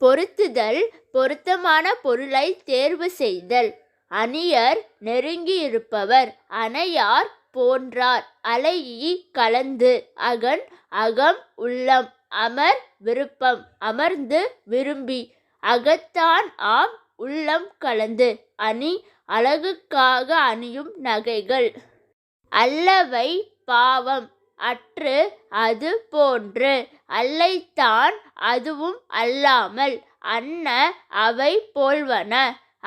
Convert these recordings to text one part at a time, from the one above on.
பொருத்துதல் பொருத்தமான பொருளைத் தேர்வு செய்தல். அணியர் நெருங்கியிருப்பவர் அணையார் போன்றார் அலையி கலந்து அகன் அகம் உள்ளம் அமர் விருப்பம் அமர்ந்து விரும்பி அகத்தான் ஆம் உள்ளம் கலந்து அணி அழகுக்காக அணியும் நகைகள். அல்லவை பாவம் அற்று அது போன்று. அல்லைத்தான் அதுவும் அல்லாமல் அன்ன அவை போல்வன.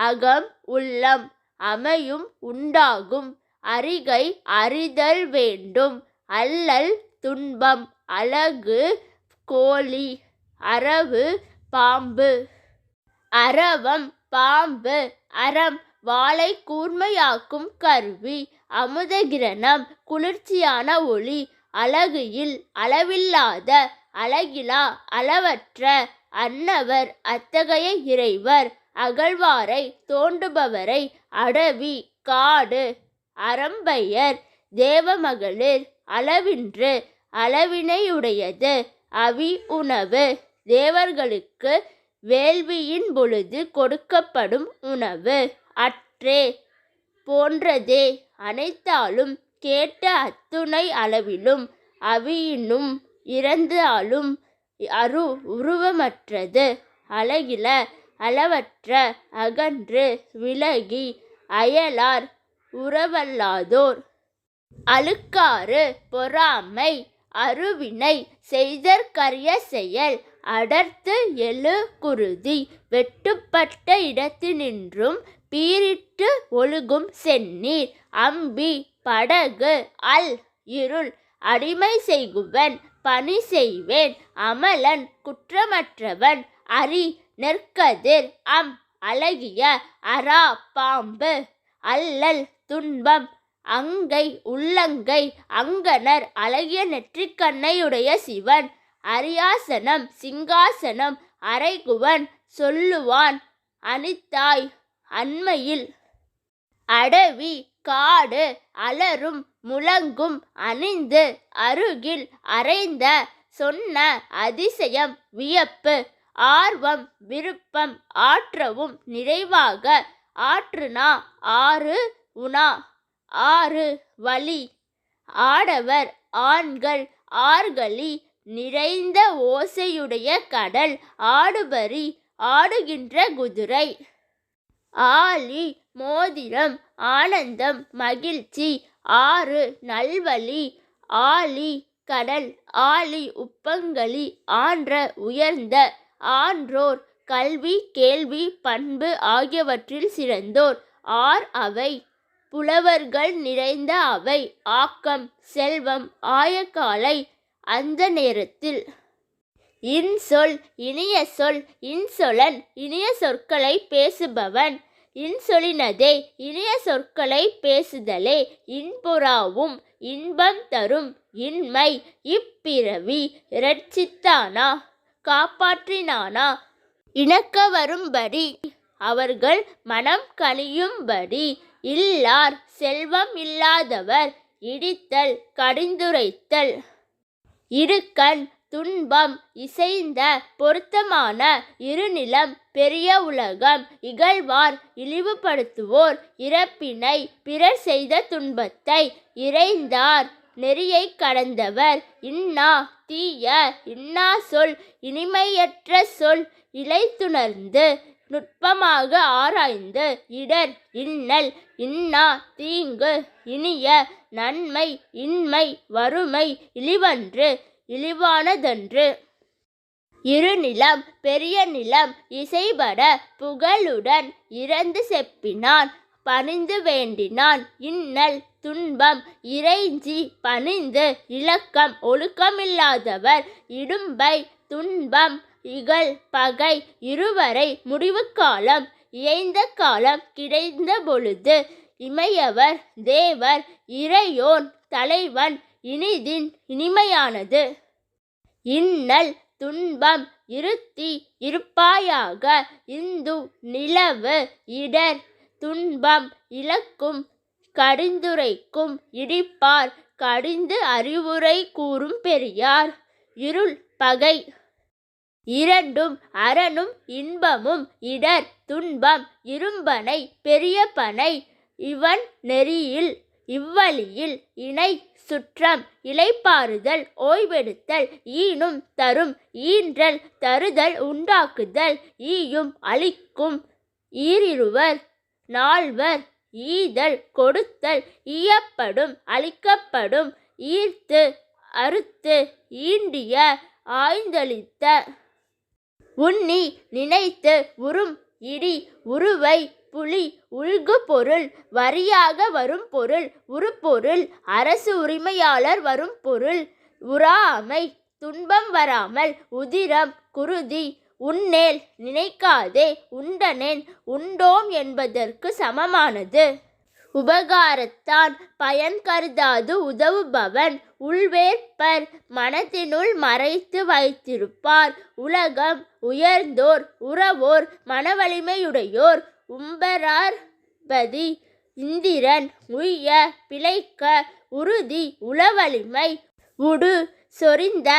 அகம் உள்ளம் அமையும் உண்டாகும். அறிகை அறிதல் வேண்டும். அல்லல் துன்பம் அலகு கோழி அரவு பாம்பு. அரவம் பாம்பு அறம் வாளை கூர்மையாக்கும் கருவி. அமுதகிரணம் குளிர்ச்சியான ஒளி அழகுஇல் அளவில்லாத அழகிலா அளவற்ற அன்னவர் அத்தகைய இறைவர் அகழ்வாரை தோண்டுபவரை அடவி காடு அறம்பெயர் தேவமகளிர் அளவின்று அளவினையுடையது அவி உணவு தேவர்களுக்கு வேள்வியின் பொழுது கொடுக்கப்படும் உணவு அற்றே போன்றதே அனைத்தாலும் கேட்ட அத்துணை அளவிலும் அவியினும் இறந்தாலும் அரு உருவமற்றது. அழகில அளவற்ற அகன்று விலகி அயலார் உறவல்லாதோர். அழுக்காறு பொறாமை அருவினை செய்தற்கரிய செயல் அடர்த்து எழு குருதி வெட்டுப்பட்ட இடத்தினின்றும் பீரிட்டு ஒழுகும் செந்நீர் அம்பி படகு அல் இருள் அடிமை செய்குவன் பணி செய்வேன் அமலன் குற்றமற்றவன் அரி நெற்கதிர் அம் அழகிய அரா பாம்பு அல்லல் துன்பம் அங்கை உள்ளங்கை அங்கனர் அழகிய நெற்றிக்கண்ணையுடைய சிவன் அரியாசனம் சிங்காசனம் அரைகுவன் சொல்லுவான் அனித்தாய் அண்மையில் அடவி காடு அலரும் முழங்கும் அணிந்து அருகில் அறைந்த சொன்ன அதிசயம் வியப்பு. ஆர்வம் விருப்பம் ஆற்றவும் நிறைவாக ஆற்றுனா ஆறு உணா ஆறு வழி. ஆடவர் ஆண்கள் ஆர்களி நிறைந்த ஓசையுடைய கடல் ஆடுபரி ஆடுகின்ற குதிரை. ஆலி மோதிரம் ஆனந்தம் மகிழ்ச்சி ஆறு நல்வழி ஆலி கடல் ஆலி உப்பங்களி ஆன்ற உயர்ந்த ஆன்றோர் கல்வி கேள்வி பண்பு ஆகியவற்றில் சிறந்தோர். ஆர் அவை. புலவர்கள் நிறைந்த அவை. ஆக்கம் செல்வம் ஆயக்காலை. அந்த நேரத்தில் இன்சொல் இனிய சொல் இன்சொலன் இனிய சொற்களை பேசுபவன். இன்சொலினதே இனிய சொற்களை பேசுதலே இன்புறாவும் இன்பம் தரும் இன்மை இப்பிறவி இரட்சித்தானா காப்பாற்றினானா. இணக்க வரும்படி அவர்கள் மனம் கனியும்படி இல்லார் செல்வம் இல்லாதவர் இடித்தல் கடிந்துரைத்தல். இடுக்கண் துன்பம் இசைந்த பொருத்தமான இருநிலம் பெரிய உலகம் இகழ்வார் இழிவுபடுத்துவோர் இறப்பினை பிறர் செய்த துன்பத்தை இறைந்தார். நெறியைக் கடந்தவர் இன்னா தீய இன்னா சொல் இனிமையற்ற சொல் இலைத்துணர்ந்து நுட்பமாக ஆராய்ந்து இடர் இன்னல் இன்னா தீங்கு இனிய நன்மை இன்மை வறுமை இழிவன்று இழிவானதன்று. இருநிலம் பெரிய நிலம் இசைபட புகழுடன் இறந்து செப்பினான். பணிந்து வேண்டினான் இன்னல் துன்பம் இறைஞ்சி பணிந்து இலக்கம் ஒழுக்கமில்லாதவர் இடும்பை துன்பம் இகல் பகை இருவரை முடிவுக்காலம் இயைந்த காலம் கிடைந்த பொழுது இமையவர் தேவர் இறையோன் தலைவன் இனிதின் இனிமையானது. இன்னல் துன்பம் இருத்தி இருப்பாயாக இந்து நிலவு இடர் துன்பம் இழக்கும் கடிந்துரைக்கும் இடிப்பார் கடிந்து அறிவுரை கூறும் பெரியார் இருள் பகை. இரண்டும் அரணும் இன்பமும் இடர் துன்பம் இரும்பனை பெரிய பனை இவன் நெறியில் இவ்வழியில் இணை சுற்றம் இளைப்பாறுதல் ஓய்வெடுத்தல் ஈனும் தரும் ஈன்றல் தருதல் உண்டாக்குதல் ஈயும் அழிக்கும் ஈரிருவர் நால்வர் ஈதல் கொடுத்தல் ஈயப்படும் அழிக்கப்படும் ஈர்த்து அறுத்து ஈண்டிய ஆய்ந்தளித்த உண்ணி நினைத்து உறும் இடி உருவை புலி உள்கு பொருள் வரியாக வரும் பொருள் உருப்பொருள் அரசு உரிமையாளர் வரும் பொருள் உறாமை துன்பம் வராமல் உதிரம் குருதி உன்னேல் நினைக்காதே உண்டனேன் உண்டோம் என்பதற்கு சமமானது. உபகாரத்தான் பயன் கருதாது உதவுபவன் உள்வேற்பர் மனத்தினுள் மறைத்து வைத்திருப்பார் உலகம் உயர்ந்தோர் உறவோர் மனவலிமையுடையோர் உம்பரார்பதி இந்திரன் உய்ய பிழைக்க உறுதி உளவலிமை உடு சொரிந்த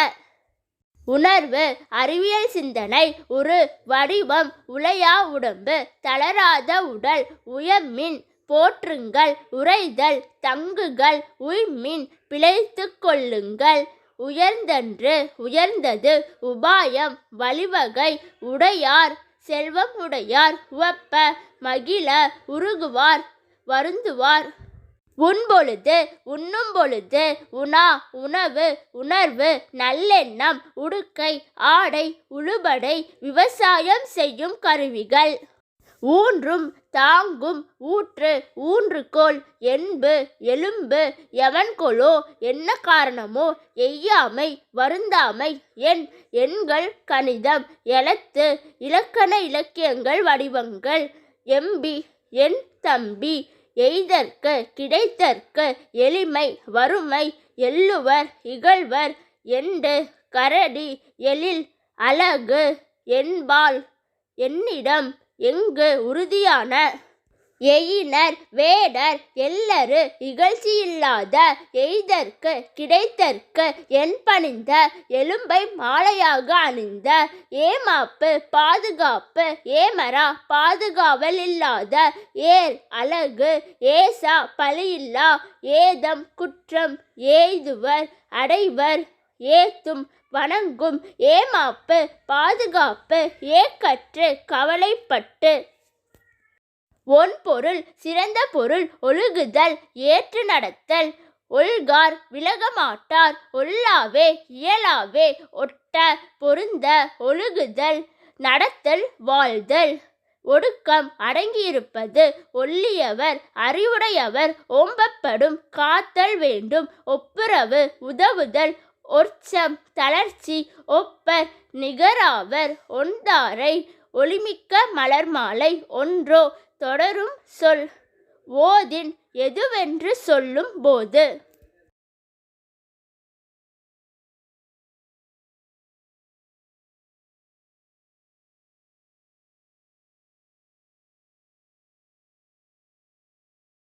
உணர்வு அறிவியல் சிந்தனை ஒரு வடிவம் உளையா உடம்பு தளராத உடல் உயமின் போற்றுங்கள் உரைதல் தங்குகள் உய்மின் பிழைத்து கொள்ளுங்கள் உயர்ந்தன்று உயர்ந்தது உபாயம் வழிவகை உடையார் செல்வமுடையார் உவப்ப மகிழ உருகுவார் வருந்துவார். உண்பொழுது உண்ணும் பொழுது உணா உணவு உணர்வு நல்லெண்ணம் உடுக்கை ஆடை உழுபடை விவசாயம் செய்யும் கருவிகள். ஊன்றும் தாங்கும் ஊற்று ஊன்றுகோல் என்பு எலும்பு எவன்கொலோ என்ன காரணமோ? எய்யாமை வருந்தாமை எண் எண்கள் கணிதம் எழுத்து இலக்கண இலக்கியங்கள் வடிவங்கள் எம்பி என் தம்பி எய்தற்கு கிடைத்தற்கு எளிமை வறுமை எள்ளுவர் இகழ்வர் எண்டு கரடி எழில் அழகு என்பால் என்னிடம் எங்கு உறுதியான எயினர் வேடர் எல்லரு இகழ்ச்சியில்லாத எய்தற்கு கிடைத்தற்கு என் பணிந்த எலும்பை மாலையாக அணிந்த ஏமாப்பு பாதுகாப்பு ஏமரா பாதுகாவல் இல்லாத ஏர் அழகு ஏசா பழியில்லா ஏதம் குற்றம் எய்துவர் அடைவர் ஏத்தும் வணங்கும் ஏமாப்பு பாதுகாப்பு ஏக்கற்று கவலைப்பட்டு. ஒன் பொருள் சிறந்த பொருள் ஒழுகுதல் ஏற்று நடத்தல். ஒல்கார் விலகமாட்டார் ஒல்லாவே இயலாவே ஒட்ட பொருந்த ஒழுகுதல். நடத்தல் வாழ்தல். ஒடுக்கம் அடங்கியிருப்பது ஒல்லியவர் அறிவுடையவர் ஓம்பப்படும் காத்தல் வேண்டும் ஒப்புரவு உதவுதல் ஒற்சம் தளர்ச்சி ஒப்பர் நிகராவர் ஒன்றாரை ஒளிமிக்க மலர்மாலை ஒன்றோ தொடரும் சொல். ஓதின் எதுவென்று சொல்லும் போது